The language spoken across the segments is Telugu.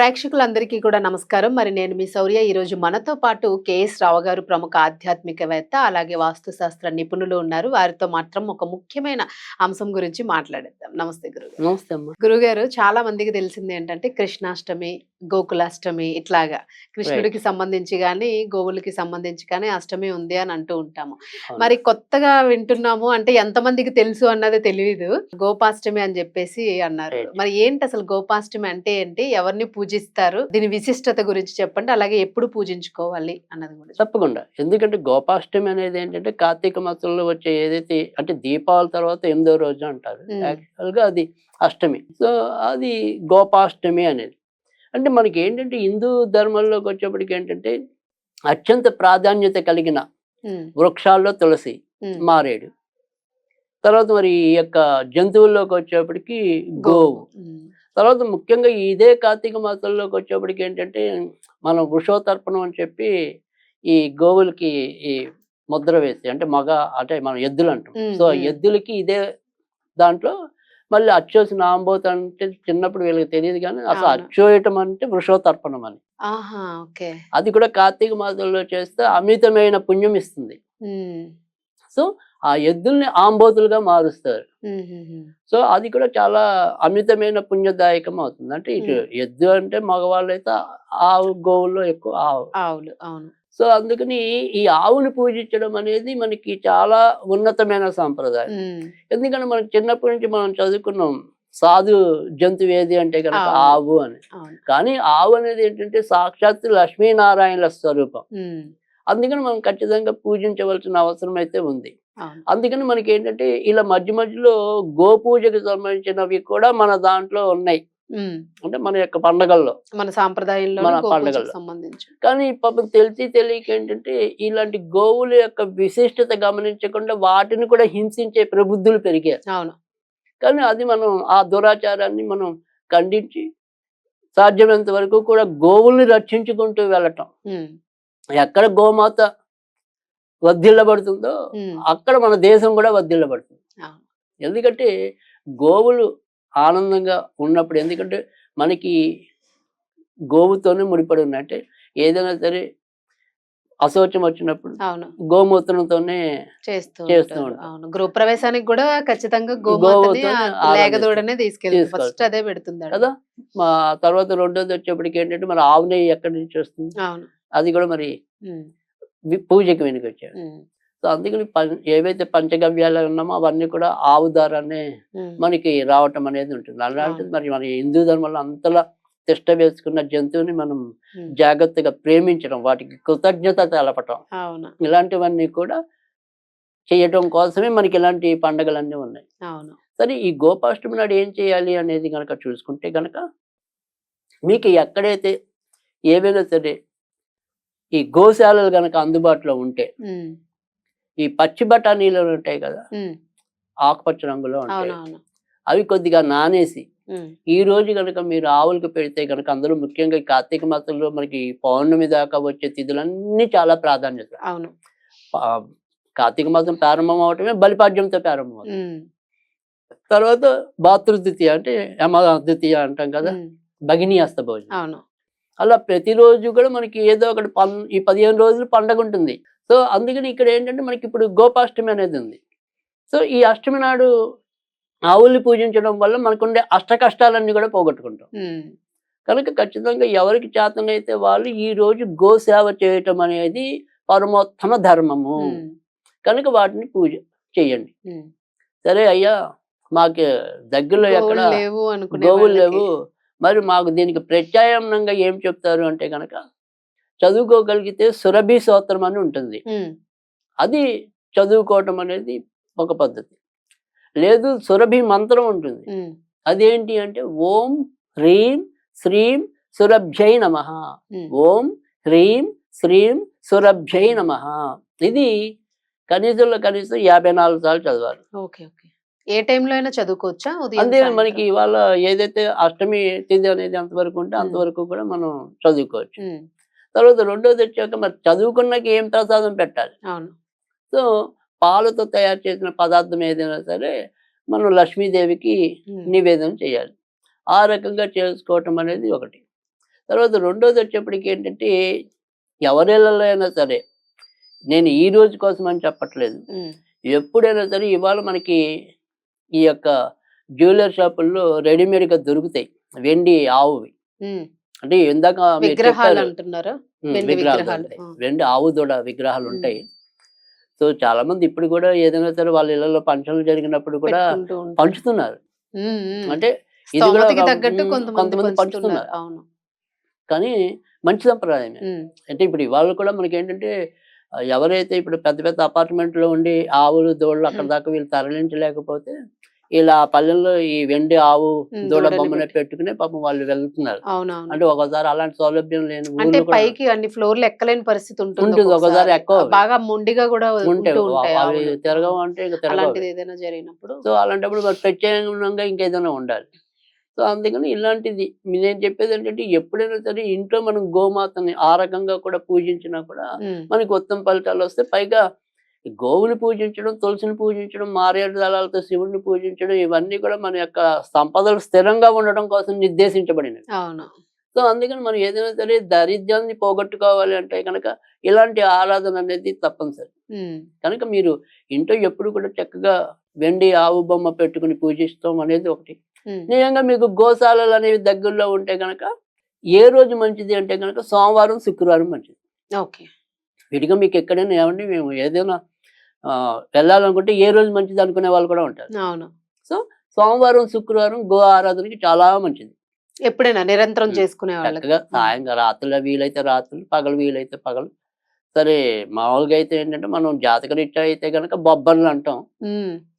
ప్రేక్షకులందరికీ కూడా నమస్కారం. మరి నేను మీ శౌర్య. ఈ రోజు మనతో పాటు కేఎస్ రావు గారు ప్రముఖ ఆధ్యాత్మికవేత్త అలాగే వాస్తుశాస్త్ర నిపుణులు ఉన్నారు. వారితో మాత్రం ఒక ముఖ్యమైన అంశం గురించి మాట్లాడేద్దాం. నమస్తే గురుగారు. నమస్తే అమ్మా. గురుగారు చాలా మందికి తెలిసింది ఏంటంటే కృష్ణాష్టమి గోకులాష్టమి ఇట్లాగా. కృష్ణుడికి సంబంధించి కానీ గోవులకి సంబంధించి కానీ అష్టమి ఉంది అని అంటూ ఉంటాము. మరి కొత్తగా వింటున్నాము అంటే ఎంతమందికి తెలుసు అన్నది తెలియదు గోపాష్టమి అని చెప్పేసి అన్నారు. మరి ఏంటి అసలు గోపాష్టమి అంటే ఏంటి? ఎవరిని పూజిస్తారు. దీని విశిష్టత గురించి చెప్పండి అలాగే ఎప్పుడు పూజించుకోవాలి అన్నది కూడా. తప్పకుండా. ఎందుకంటే గోపాష్టమి అనేది ఏంటంటే కార్తీక మాసంలో వచ్చే ఏదైతే అంటే దీపావళి తర్వాత ఎనిమిదో రోజు అంటారు. Hmm. యాక్చువల్గా అది అష్టమి. సో అది గోపాష్టమి అనేది. అంటే మనకి ఏంటంటే హిందూ ధర్మంలోకి వచ్చేప్పటికి ఏంటంటే అత్యంత ప్రాధాన్యత కలిగిన వృక్షాల్లో తులసి మారేడు. తర్వాత మరి ఈ యొక్క జంతువుల్లోకి వచ్చేప్పటికి గోవు. తర్వాత ముఖ్యంగా ఇదే కార్తీక మాసంలోకి వచ్చేప్పటికి ఏంటంటే మనం వృషోతర్పణం అని చెప్పి ఈ గోవులకి ఈ ముద్ర వేసి అంటే మగ అంటే మనం ఎద్దులు అంటాం. సో. ఎద్దులకి ఇదే దాంట్లో మళ్ళీ అచ్చోసిన ఆంబోత అంటే చిన్నప్పుడు వీళ్ళకి తెలియదు కానీ అసలు. అచ్చోయటం అంటే వృషోతర్పణం అని. ఆహా ఓకే. అది కూడా కార్తీక మాసంలో చేస్తే అమితమైన పుణ్యం ఇస్తుంది. సో ఆ ఎద్దుల్ని ఆంబోతులుగా మారుస్తారు. సో అది కూడా చాలా అమితమైన పుణ్యదాయకం అవుతుంది. అంటే ఇటు ఎద్దు అంటే మగవాళ్ళు అయితే ఆవు గోవుల్లో ఎక్కువ ఆవు. ఆవులు అవును. సో అందుకని ఈ ఆవుని పూజించడం అనేది మనకి చాలా ఉన్నతమైన సాంప్రదాయం. ఎందుకంటే మనకి చిన్నప్పటి నుంచి మనం చదువుకున్నాం సాధు జంతువు ఏది అంటే కనుక ఆవు. అని. కానీ ఆవు అనేది ఏంటంటే సాక్షాత్తు లక్ష్మీనారాయణల స్వరూపం. అందుకని మనం ఖచ్చితంగా పూజించవలసిన అవసరం అయితే ఉంది అందుకని మనకి ఏంటంటే ఇలా మధ్య మధ్యలో గోపూజకు సంబంధించినవి కూడా మన దాంట్లో ఉన్నాయి. అంటే మన యొక్క పండగల్లో. మన సాంప్రదాయంలో మన పండుగల్లో. సంబంధించి. కానీ పాపం తెలిసి తెలియక ఏంటంటే ఇలాంటి గోవుల యొక్క విశిష్టత గమనించకుండా వాటిని కూడా హింసించే ప్రబుద్ధులు పెరిగారు. అవును. కానీ అది మనం ఆ దురాచారాన్ని మనం ఖండించి సాధ్యమైనంత వరకు కూడా గోవుల్ని రక్షించుకుంటూ వెళ్ళటం. ఎక్కడ గోమాత వర్ధిల్లబడుతుందో అక్కడ మన దేశం కూడా వర్ధిల్లబడుతుంది. ఎందుకంటే గోవులు ఆనందంగా ఉన్నప్పుడు ఎందుకంటే మనకి గోవుతోనే ముడిపడి ఉన్నాయి. అంటే ఏదైనా సరే అశౌచం వచ్చినప్పుడు అవును. గోమూత్రంతోనే చేస్తూ గృహ ప్రవేశానికి కూడా ఖచ్చితంగా తీసుకెళ్తారు. తీసుకెళ్తారు. ఫస్ట్ అదే పెడుతుంది కదా? మా తర్వాత రెండోది వచ్చేప్పటికి ఏంటంటే మన ఆవు నెయ్యి ఎక్కడి నుంచి వస్తుంది? అవును. అది కూడా మరి పూజకి వెనుక వచ్చాడు ఉమ్, సో అందుకని ఏవైతే పంచగవ్యాలు ఉన్నామో అవన్నీ కూడా ఆవు ద్వారానే మనకి రావటం అనేది ఉంటుంది. అలాంటిది. మరి మన హిందూ ధర్మంలో అంతలా తిష్ట వేసుకున్న జంతువుని మనం జాగ్రత్తగా ప్రేమించడం వాటికి కృతజ్ఞత తెలపటం. ఇలాంటివన్నీ కూడా చేయటం కోసమే మనకి ఇలాంటి పండగలన్నీ ఉన్నాయి. అవును. సరే ఈ గోపాష్టమి నాడు ఏం చేయాలి అనేది కనుక చూసుకుంటే కనుక మీకు ఎక్కడైతే ఏవైనా సరే ఈ గోశాలలు కనుక అందుబాటులో ఉంటే ఈ పచ్చి బఠానీలు ఉంటాయి కదా ఆకుపచ్చ రంగులో ఉంటాయి. అవి కొద్దిగా నానేసి ఈ రోజు కనుక మీరు ఆవులకు పెడితే కనుక అందరూ ముఖ్యంగా కార్తీక మాసంలో మనకి పౌర్ణమి దాకా వచ్చే తిథులన్నీ చాలా ప్రాధాన్యత. అవును. కార్తీక మాసం ప్రారంభం అవటమే బలిపాడ్యంతో ప్రారంభం అవుతుంది. తర్వాత భాతృద్వితీయ అంటే యమ ద్వితీయ అంటాం కదా భగిని హస్త భోజనం. అవును. అలా ప్రతిరోజు కూడా మనకి ఏదో ఒకటి పన్ ఈ పదిహేను రోజులు పండగ ఉంటుంది. సో అందుకని ఇక్కడ ఏంటంటే మనకి ఇప్పుడు గోపాష్టమి అనేది ఉంది. సో ఈ అష్టమి నాడు ఆవుల్ని పూజించడం వల్ల మనకుండే అష్ట కష్టాలన్నీ కూడా పోగొట్టుకుంటాం. కనుక ఖచ్చితంగా ఎవరికి చేతనైతే వాళ్ళు ఈ రోజు గోసేవ చేయటం అనేది పరమోత్తమ ధర్మము. కనుక వాటిని పూజ చేయండి. సరే అయ్యా మాకు దగ్గరలో ఎక్కడ గోవులు లేవు. మరి మాకు దీనికి ప్రత్యామ్నాయంగా ఏం చెప్తారు అంటే కనుక చదువుకోగలిగితే సురభి స్తోత్రం అని ఉంటుంది. అది చదువుకోవటం అనేది ఒక పద్ధతి. లేదు సురభి మంత్రం ఉంటుంది. అదేంటి అంటే ఓం హ్రీం శ్రీం సురభ్యై నమ. ఓం హ్రీం శ్రీం సురభ్యై నమ. ఇది కనీసంలో కనీసం యాభై నాలుగు సార్లు చదవాలి. Okay okay. ఏ టైంలో అయినా చదువుకోవచ్చా? అంతే? మనకి ఇవాళ ఏదైతే అష్టమి తిథి అనేది అంతవరకు ఉంటే. అంతవరకు కూడా మనం చదువుకోవచ్చు. తర్వాత రెండోది వచ్చాక మరి చదువుకున్నాక ఏం ప్రసాదం పెట్టాలి? అవును. సో పాలతో తయారు చేసిన పదార్థం ఏదైనా సరే మనం లక్ష్మీదేవికి నివేదన చేయాలి. ఆ రకంగా చేసుకోవటం అనేది ఒకటి. తర్వాత రెండోది వచ్చేప్పటికి ఏంటంటే ఎవరిళ్ళలో అయినా సరే నేను ఈ రోజు కోసం అని చెప్పట్లేదు. ఎప్పుడైనా సరే ఇవాళ మనకి ఈ యొక్క జ్యువెలర్ షాపుల్లో రెడీమేడ్గా దొరుకుతాయి. వెండి ఆవువి. అంటే ఇందాక విగ్రహాలు వెండి ఆవు దూడ విగ్రహాలు. ఉంటాయి. సో చాలా మంది ఇప్పుడు కూడా ఏదైనా సరే వాళ్ళ ఇళ్ళలో పంచలు జరిగినప్పుడు కూడా. పంచుతున్నారు. అంటే ఇది కూడా కొంతమంది పంచుతున్నారు. కానీ మంచి సంప్రదాయమే. అంటే ఇప్పుడు ఇవాళ కూడా మనకి ఏంటంటే ఎవరైతే ఇప్పుడు పెద్ద పెద్ద apartment లో ఉండి ఆవులు దూడలు అక్కడ. దాకా వీళ్ళు తరలించలేకపోతే ఇలా పల్లెల్లో ఈ వెండి ఆవు దూడ బొమ్మనే పెట్టి. పెట్టుకుని పాపం వాళ్ళు వెళ్తున్నారు అంటే ఒకసారి అలాంటి సౌలభ్యం లేని అంటే పైకి అన్ని ఫ్లోర్లు ఎక్కలేని పరిస్థితి ఉంటుంది ఒకసారి. ఎక్కువ. బాగా మొండిగా కూడా ఉంటాయి ఉంటూ ఉంటాయి అవి. తిరగవు అంటే అలాంటిది ఏదైనా జరిగినప్పుడు సో అలాంటప్పుడు ప్రత్యేకంగా ఇంకేదైనా ఉండాలి సో అందుకని ఇలాంటిది నేను చెప్పేది ఏంటంటే ఎప్పుడైనా సరే ఇంట్లో మనం గోమాతని ఆ రకంగా కూడా పూజించినా కూడా మనకి ఉత్తమ ఫలితాలు వస్తే పైగా గోవుని పూజించడం తులసిని పూజించడం మారేడు దళాలతో శివుడిని పూజించడం ఇవన్నీ కూడా మన యొక్క సంపదలు స్థిరంగా ఉండడం కోసం నిర్దేశించబడినవి. అవును. సో అందుకని మనం ఏదైనా సరే దారిద్ర్యాన్ని పోగొట్టుకోవాలి అంటే కనుక ఇలాంటి ఆరాధన అనేది తప్పనిసరి. కనుక మీరు ఇంట్లో ఎప్పుడు కూడా చక్కగా వెండి ఆవు బొమ్మ పెట్టుకుని పూజిస్తాం అనేది ఒకటి. నిజంగా మీకు గోశాలలు అనేవి దగ్గరలో ఉంటే కనుక ఏ రోజు మంచిది అంటే కనుక సోమవారం శుక్రవారం మంచిది. ఓకే. విడిగా మీకు ఎక్కడైనా ఏమండి మేము ఏదైనా వెళ్ళాలనుకుంటే ఏ రోజు మంచిది అనుకునే వాళ్ళు కూడా ఉంటారు. అవును. సోమవారం శుక్రవారం గో ఆరాధనకి చాలా మంచిది. ఎప్పుడైనా నిరంతరం చేసుకునే చక్కగా సాయంగా రాత్రుల వీలైతే రాత్రులు పగలు వీలైతే పగలు. సరే మామూలుగా అయితే ఏంటంటే మనం జాతక రీత్యా అయితే కనుక బొబ్బర్లు అంటాం.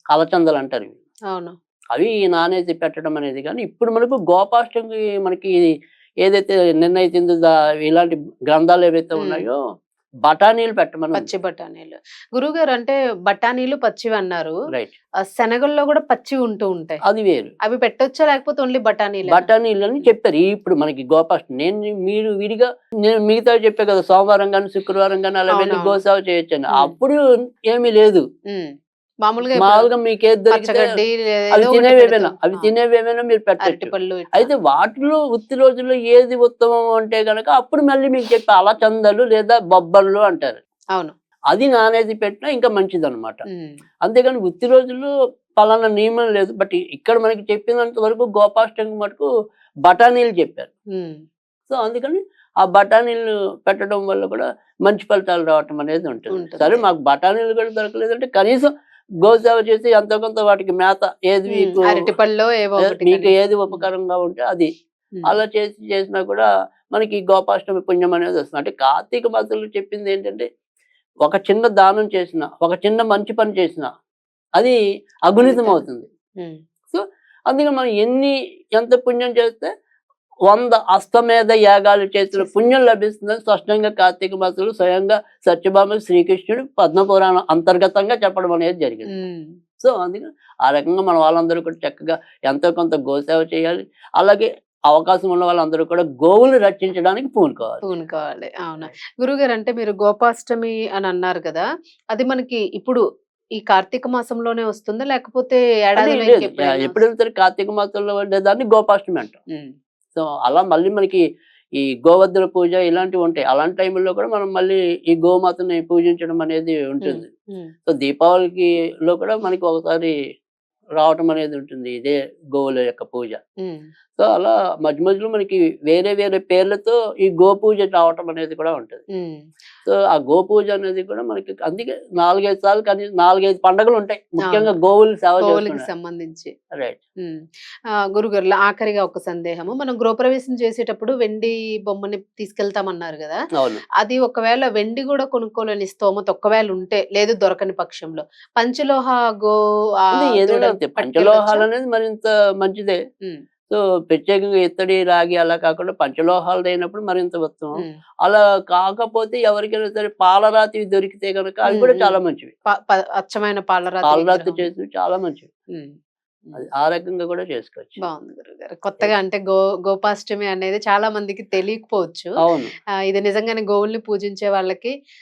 అలచందలు అంటారు అవును. అవి నానేసి పెట్టడం అనేది కానీ ఇప్పుడు మనకు గోపాష్టమి మనకి ఏదైతే నిర్ణయితుందో ఇలాంటి గ్రంథాలు ఏవైతే. ఉన్నాయో బఠానీలు పెట్టమని పచ్చి బఠానీలు. గురుగారు అంటే బఠానీలు పచ్చివి అన్నారు. శనగల్లో కూడా పచ్చి ఉంటూ ఉంటాయి. అది వేరు. అవి పెట్టొచ్చా లేకపోతే ఓన్లీ బఠానీలు బఠానీలు అని చెప్పారు ఇప్పుడు మనకి గోపాష్టమి నేను మీరు విడిగా నేను మిగతా చెప్పే కదా సోమవారం కానీ శుక్రవారం కానీ అలా వెళ్ళి. గోసేవ చేయొచ్చని. అప్పుడు ఏమీ లేదు. మామూలుగా మామూలుగా మీకు ఏది దొరికితే అవి తినేవేమైనా. అవి తినేవేమైనా మీరు పెట్టచ్చు? ఇట్లా. అయితే వాటిలో ఉత్తి రోజుల్లో ఏది ఉత్తమం అంటే గనక అప్పుడు మళ్ళీ మీకు చెప్పే అలచందలు లేదా బొబ్బర్లు అంటారు. అవును. అది నానేది పెట్టినా ఇంకా మంచిది అనమాట అంతేగాని ఉత్తి రోజుల్లో పలానా నియమం లేదు. బట్ ఇక్కడ మనకి చెప్పినంత వరకు గోపాష్టమి మటుకు బఠానీలు చెప్పారు. సో అందుకని ఆ బఠానీలు పెట్టడం వల్ల కూడా మంచి ఫలితాలు రావటం అనేది ఉంటుంది. ఉంటుంది. సరే మాకు బఠానీలు కూడా దొరకలేదంటే కనీసం గోసేవ చేసి ఎంతో కొంత వాటికి మేత ఏది మీకు ఏవో మీకు. ఏది ఉపకారంగా ఉంటే అది. అలా చేసి చేసినా కూడా మనకి గోపాష్టమి పుణ్యం అనేది వస్తుంది. అంటే కార్తీక మాసంలో చెప్పింది ఏంటంటే ఒక చిన్న దానం చేసిన ఒక చిన్న మంచి పని చేసిన అది అగుణితం. అవుతుంది ఉమ్, అందుకే మనం ఎన్ని ఎంత పుణ్యం చేస్తే వంద అస్తమేధ యాగాలు చేసిన పుణ్యం లభిస్తుందని స్పష్టంగా కార్తీక మాసంలో స్వయంగా సత్యభామ శ్రీకృష్ణుడు పద్మపురాణం అంతర్గతంగా చెప్పడం అనేది జరిగింది. సో అందుకని ఆ రకంగా మన వాళ్ళందరూ కూడా చక్కగా ఎంతో కొంత గోసేవ చేయాలి. అలాగే అవకాశం ఉన్న వాళ్ళందరూ కూడా గోవులు రక్షించడానికి పూనుకోవాలి. పూనుకోవాలి. అవునా. గురుగారు అంటే మీరు గోపాష్టమి అని అన్నారు కదా అది మనకి ఇప్పుడు ఈ కార్తీక మాసంలోనే వస్తుందా? లేకపోతే ఇంకెప్పుడైనా ఎప్పుడైనా? సరే కార్తీక మాసంలో ఉండేదాన్ని గోపాష్టమి అంటాం. సో అలా మళ్ళీ మనకి ఈ గోవర్ధన పూజ ఇలాంటివి ఉంటాయి. అలాంటి టైంలో కూడా మనం మళ్ళీ ఈ గోమాతని పూజించడం అనేది ఉంటుంది. సో దీపావళికి లో కూడా మనకి ఒకసారి రావటం అనేది ఉంటుంది ఇదే గోవుల యొక్క పూజ. సో అలా మధ్య మధ్యలో మనకి వేరే వేరే పేర్లతో ఈ గో పూజ రావటం అనేది కూడా ఉంటుంది. సో ఆ గో పూజ అనేది కూడా మనకి అందుకే నాలుగైదు సార్లు కానీ నాలుగైదు పండుగలు ఉంటాయి. ముఖ్యంగా గోవులు సేవ సంబంధించి. రైట్. ఉమ్. ఆ, గురుగారు ఆఖరిగా ఒక సందేహము. మనం గృహప్రవేశం చేసేటప్పుడు వెండి బొమ్మని తీసుకెళ్తామన్నారు కదా. అది ఒకవేళ వెండి కూడా కొనుక్కోలేని స్తోమత ఒకవేళ ఉంటే లేదు దొరకని పక్షంలో పంచలోహ గో ఆ పట్టుకెళ్ళొచ్చా? పంచలోహాలు అనేది మరింత మంచిదే. సో ప్రత్యేకంగా ఇత్తడి రాగి అలా కాకుండా పంచలోహాలు అయినప్పుడు మరింత ఉత్తమం. అలా కాకపోతే ఎవరికైనా సరే పాలరాతి దొరికితే కనుక అవి కూడా చాలా. మంచివి. అచ్చమైన పాలరాతి పాలరాతి. చేసి చాలా మంచివి. ఆ రకంగా కూడా చేసుకోవచ్చు. బాగుంది గురుగారు. కొత్తగా అంటే గో గోపాష్టమి అనేది చాలా మందికి తెలియకపోవచ్చు. ఇది నిజంగానే గోవుల్ని పూజించే వాళ్ళకి